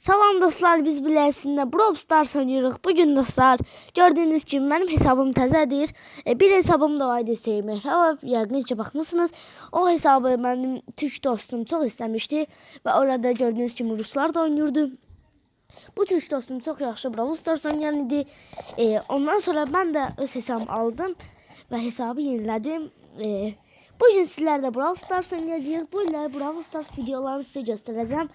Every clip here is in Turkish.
Salam dostlar, biz biləsində Brawl Stars oynayırıq. Bugün dostlar, gördüğünüz kimi mənim hesabım təzədir. E, bir hesabım da var Hüseyin Mehrava. Yəqin ki baxmısınız. O hesabı mənim Türk dostum çox istəmişdi və orada gördüğünüz kimi Ruslar da oynayırdı. Bu Türk dostum çox yaxşı Brawl Stars oynayan idi. E, ondan sonra mən də öz hesabımı aldım və hesabı yenilədim. E, bugün sizlərlə Brawl Stars oynayacağıq. Bu ilə Brawl Stars videolarını sizə göstərəcəm.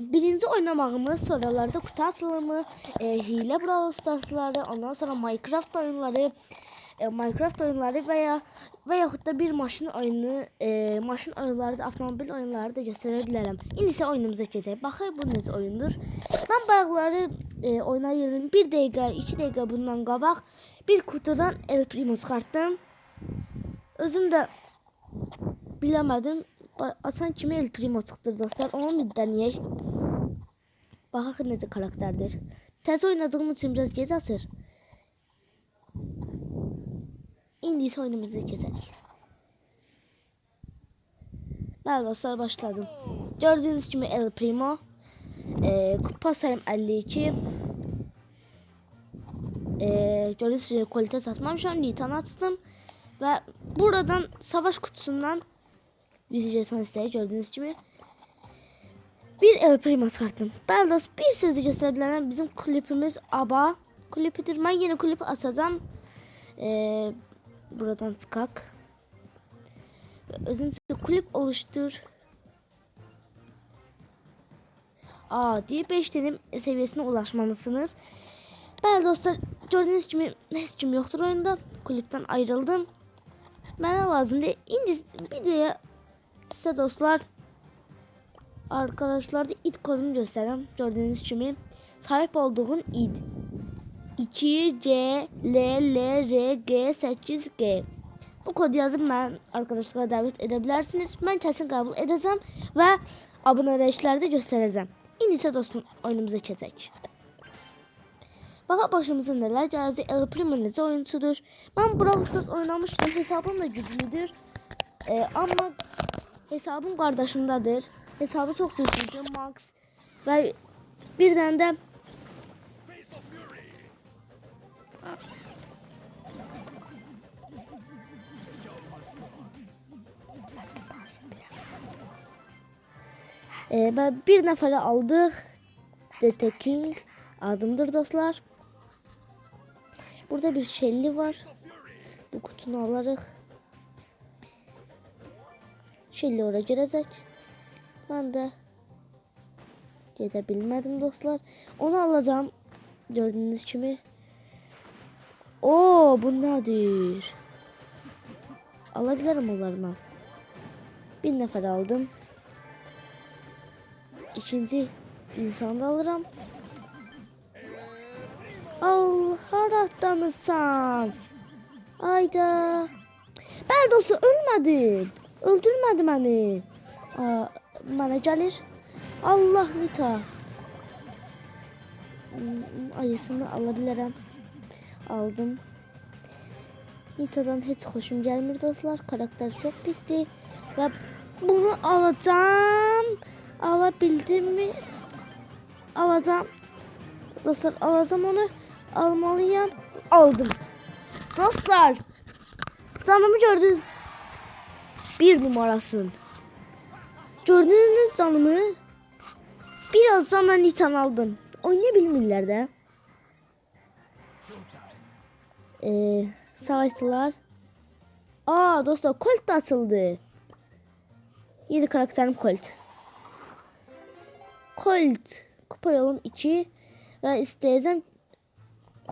Birinci oynamağımız sonralarda kutu açılımı, e, hile Brawl Stars'ları, ondan sonra Minecraft oyunları, e, Minecraft oyunları veya və yaxud da bir maşın oyunu, e, maşın oyunları da, avtomobil oyunları da göstərə. İndi isə oyunumuza keçək. Baxaq bu necə oyundur. Mən bayaqları e, oynayıram. 1 dəqiqə, 2 dəqiqə bundan qabaq bir kutudan El Primo çıxartdım. Özüm də biləmədim. Açan kimi El Primo çıxdı dostlar. Onu bir deneyək. Baxaq necə karakterdir. Təzə oynadığım üçün biraz gec açır. İndi isə oyunumuza keçək. Bəli dostlar başladım. Gördüğünüz kimi El Primo. E, kupa sayım 52. E, gördüğünüz gibi kalite satmamışam. Nitan açtım. Ve buradan savaş kutusundan bizi jeton isteği gördüğünüz gibi bir El Primo çıkarttım. Ben de bir sözü gösterebilirim. Bizim klipimiz ABBA klipidir. Ben yeni klip açacağım. Ee, buradan çıkak. Özüm klip oluştur. Aa diye 5 dedim seviyesine ulaşmalısınız. Ben dostlar gördüğünüz gibi heç kim yoktur oyunda. Klipten ayrıldım. Bana lazım değil. İndi videoya size dostlar arkadaşlar da it kodumu göstereyim. Gördüğünüz gibi sahip olduğum id 2 C L L R G 8 G bu kodu yazıp ben arkadaşlara davet edebilirsiniz. Ben kesin kabul edeceğim ve abonelikleri de göstereceğim. İndi ise dostum oyunumuza keçək. Baxa başımıza neler gələcək. El Primo necə oyunçudur. Ben Brawl Stars oynamıştım. Hesabım da güclüdür. Ee, ama hesabım kardeşimdedir. Hesabı çok güçlüdür. Max. Ve birden de Ee, ben bir nefere aldık. The King adımdır dostlar. Burada bir şelli var. Bu kutunu alırıq. Oraya girəcək. Ben de gedə bilmədim dostlar. Onu alacağım. Gördüğünüz kimi. Oo, bu nədir? Alabilirim onlarına. Bir nəfər aldım. İkinci insanı alırım. Allah haratlanırsan. Ayda. Ben dostu ölmedim. Öldürmedi beni. Aa, bana gelir. Allah Nita. Hmm, Ayısını alabilirim. Aldım. Nita'dan hiç hoşum gelmiyor dostlar. Karakter çok pisti. Ve bunu alacağım. Alabildim mi? Alacağım. Dostlar alacağım onu. Almalıyım. Aldım. Dostlar. Canımı gördünüz. Bir numarasın. Gördünüz canımı. Biraz zaman nitan aldım. Oynayabilmirlər də. Ee, savaşçılar. Aa dostlar Colt da açıldı. Yeni karakterim Colt. Colt. Kupa yolum 2 ve isteyeceğim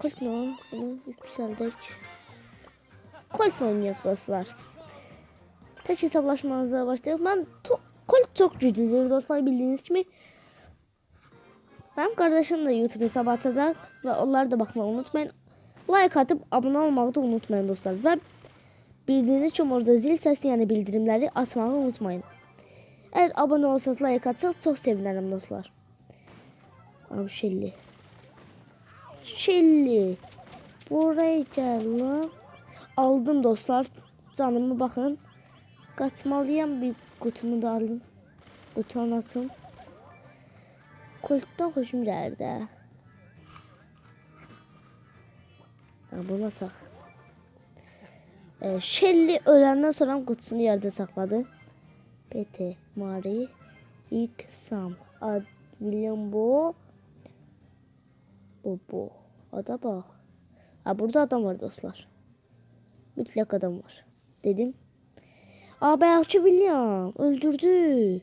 Colt ne? Bunu yükseldik. Colt oynayaq dostlar. Tek hesaplaşmanıza başlayalım. Ben to- Colt çok güçlüdür dostlar bildiğiniz gibi. Benim kardeşim de YouTube hesabı açacak ve onları da bakmayı unutmayın. Like atıp abone olmayı da unutmayın dostlar. Ve bildiğiniz gibi orada zil sesi yani bildirimleri açmayı unutmayın. Eğer abone olsanız like atsanız çok sevinirim dostlar. Abi Şelli. Şelli. Buraya gel lan. Aldım dostlar. Canımı bakın. Kaçmalıyım bir kutumu da aldım. Kutu anasın. Koltuktan hoşum geldi. ha. Buna tak. Ee, Shelly ölenden sonra kutusunu yerde sakladı. PT, Mari, ilk Sam, Ad, William. Bu bu. Ada bak. Ha burada adam var dostlar. Mütlak adam var. Dedim. Aa bayakçı William öldürdü.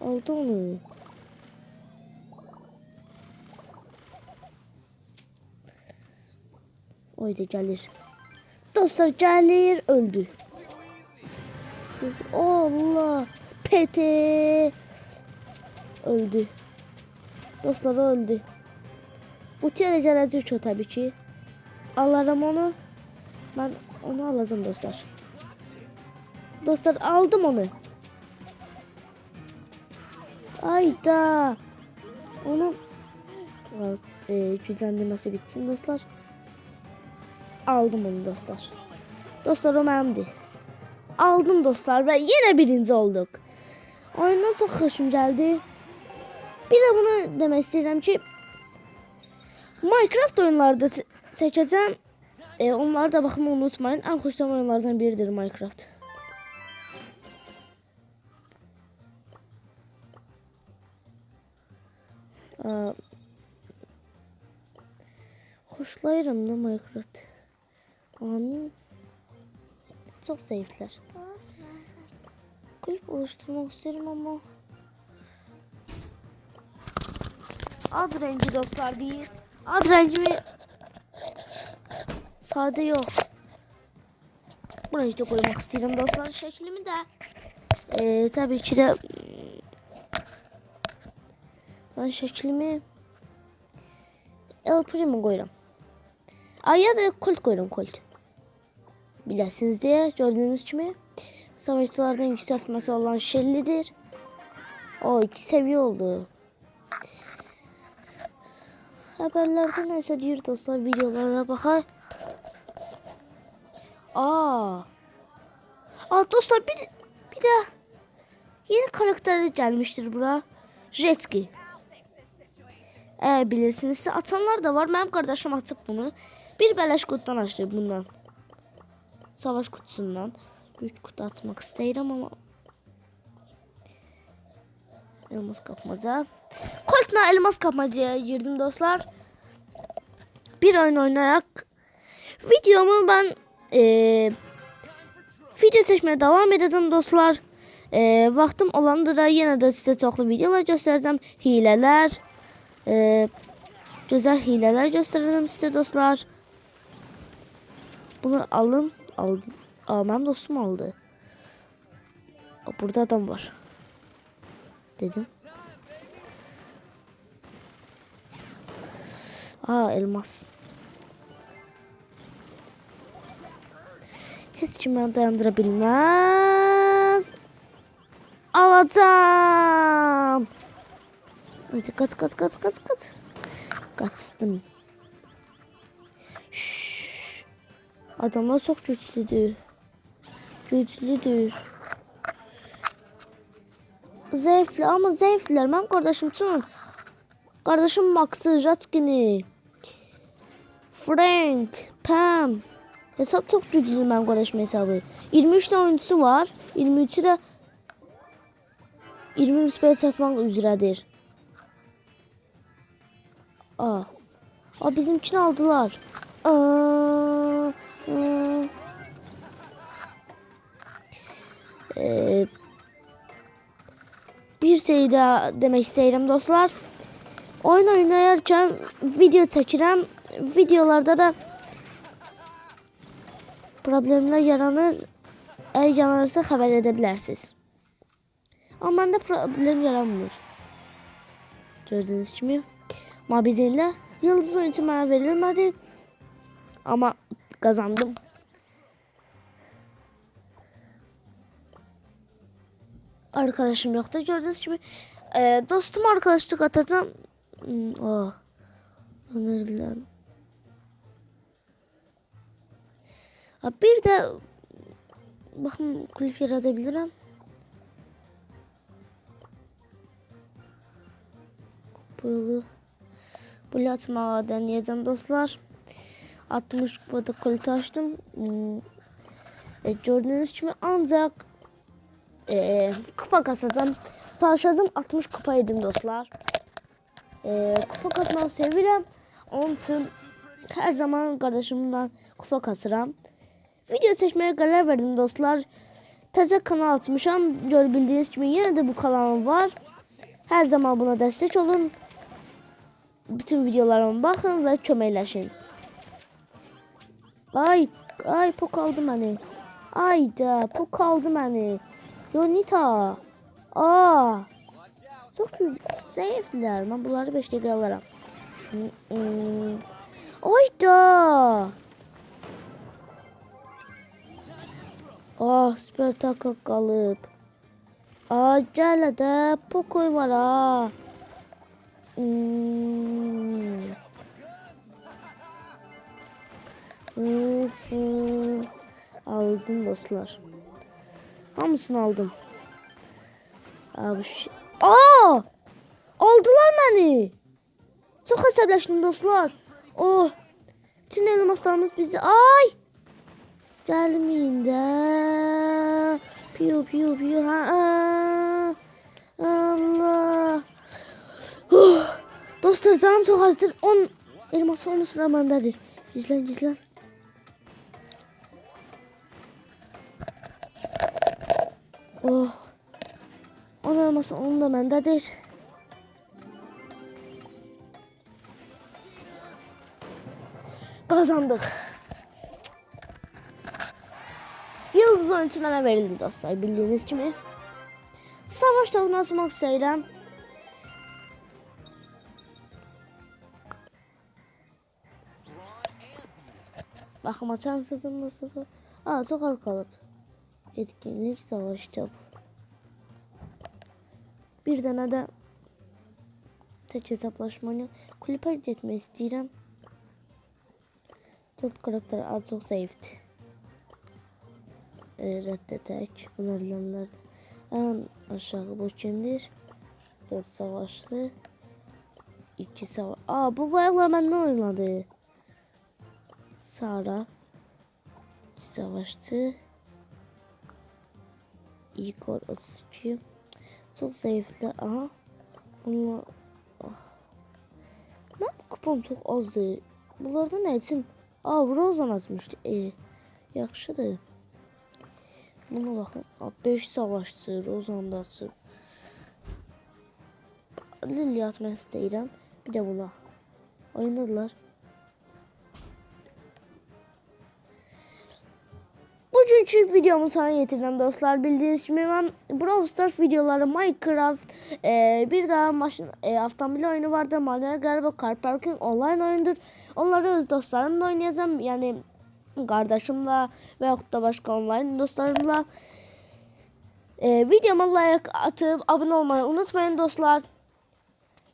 Aldı onu. Oydu gelir. Dostlar gelir öldü. Siz Allah PT öldü. Dostlar öldü. Bu tiyada gelecek o tabii ki. Alırım onu. Ben onu alacağım dostlar. Dostlar aldım onu. Ayda. Onu biraz e, güçlendirmesi bitsin dostlar. Aldım onu dostlar. Dostlar o benimdi. Aldım dostlar ve yine birinci olduk. Oyundan çok hoşum geldi. Bir de bunu demek istedim ki Minecraft oyunlarda seçeceğim. E, onları da bakın unutmayın. En hoşlan oyunlardan biridir Minecraft. Aa, hoşlayırım da Minecraft. Amin. Çok zayıflar. Kulüp oluşturmak isterim ama ad rengi dostlar değil. Ad rengimi sade yok. Bu renkte koymak istedim dostlar. Şeklimi de eee tabii ki de ben şeklimi El Primo koyuram. Ay ya da Colt koyuram Colt. Biləsiniz deyə gördüyünüz kimi savaşçılardan yükseltmesi olan Shelly'dir. O iki seviye oldu. Haberlerde neyse deyir dostlar videolara bakar. Aa. Aa dostlar bir, bir de yeni karakter gelmiştir bura. Jetski. Eğer bilirsiniz atanlar da var. Benim kardeşim atıp bunu. Bir beleş kutudan açtı bundan. Savaş kutusundan. Güç kutu atmak isterim ama elmas kapmaca. Colt'la elmas kapmacaya girdim dostlar. Bir oyun oynayarak videomu ben eee video seçmeye devam edeceğim dostlar. Eee vaxtım olanda da yine de size çoxlu videolar göstereceğim. Hileler, eee güzel hileler göstereceğim size dostlar. Bunu alın. Al, benim dostum aldı. Burada adam var. Dedim. Aa elmas. Hiç kim beni dayandırabilmez. Alacağım. Hadi kaç kaç kaç kaç kaç. Kaçtım. Adamlar çok güçlüdür. Güçlüdür. Zayıflı ama zayıflar. Benim kardeşim için. Kardeşim Max'ı, Jatkin'i. Frank, Pam. Hesap çok güçlü benim kardeşim hesabı. 23 tane oyuncusu var. 23'ü de 20 rütbeye satmak üzeredir. Aa. Aa bizimkini aldılar. Ee, bir şey daha demek isterim dostlar. Oyun oynayarken video çəkirəm. Videolarda da problemler yaranır. Eğer yaranırsa haber edebilirsiniz. Ama bende problem yaranmıyor. Gördüğünüz gibi. Mabizenle yıldız oyuncu bana verilmedi. Ama kazandım. Arkadaşım yoktu. Gördüğünüz gibi. Ee, dostum arkadaşlık atacağım. Hmm, oh. Önerilen. Ha, bir de bakın klip yaratabilirim. böyle atmağa deneyeceğim dostlar. 60 kupada kalite açtım. Hmm, E, gördüğünüz gibi ancak e, kupa kasacağım. Çalışacağım 60 kupa yedim dostlar. E, kupa kasmayı seviyorum. Onun için her zaman kardeşimden kupa kasıram. Video seçmeye karar verdim dostlar. Təzə kanal açmışam. Görebildiğiniz gibi yine de bu kanalım var. Her zaman buna destek olun. Bütün videolarıma bakın ve köməkləşin. Ay, ay pok aldı məni. Ay da pok aldı məni. Yonita. Aa. Gül- zayıflar. Ben bunları 5 dəqiqə alaram. Hmm, hmm. Ay da. Ah süper takı kalıp. Aa gel de pokoy var ha. Aldım dostlar. Hamısını aldım. Abi şey... Aa! Aldılar beni. Çok əsəbləşdim dostlar. Oh. Bütün elmaslarımız bizi... Ay! Gelmeyin de. Piyo piyo piyo. Ha, aa. Allah. Huh. Dostlar canım çok azdır. 10 elması 10 sıra bendedir. Gizlen gizlen. Oh. 10 elması 10 da bendedir. Kazandık. Yıldız oyuncu mənə verildi dostlar bildiğiniz kimi. Savaş tavuğunu açmaq istəyirəm. Baxım açan sızın nasıl? Aa çok az qalıb. Etkinlik savaş tavuğu. Bir dənə də tek hesaplaşmanı kulüpə getmək istəyirəm. 4 karakter az çok zayıftı e, reddederek önerilenler en aşağı bu kimdir? 4 savaşlı 2 savaş Aa bu bayaklar ben ne oynadı? Sara 2 savaşçı Igor 32 Çok zayıflar aha Bunlar ah. Ben kupam çok azdı Bunlarda ne için? Aa Rozan atmıştı e, Yaxşıdır Buna bakın. 5 savaşçı, Rozandası. Lily atmak istəyirəm. Bir də buna. Oynadılar. Bugünkü videomu sana getirdim dostlar. Bildiğiniz gibi ben Brawl Stars videoları, Minecraft, e, bir daha maşın, e, avtomobil oyunu vardı. Manuel Garba Car Parking online oyundur. Onları öz dostlarımla oynayacağım. Yani kardeşimle veyahut da başka online dostlarımla. Ee, videoma like atıp abone olmayı unutmayın dostlar.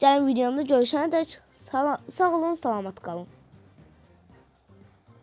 Gəlin videomda görüşene dek sağ, sağ olun, salamat kalın.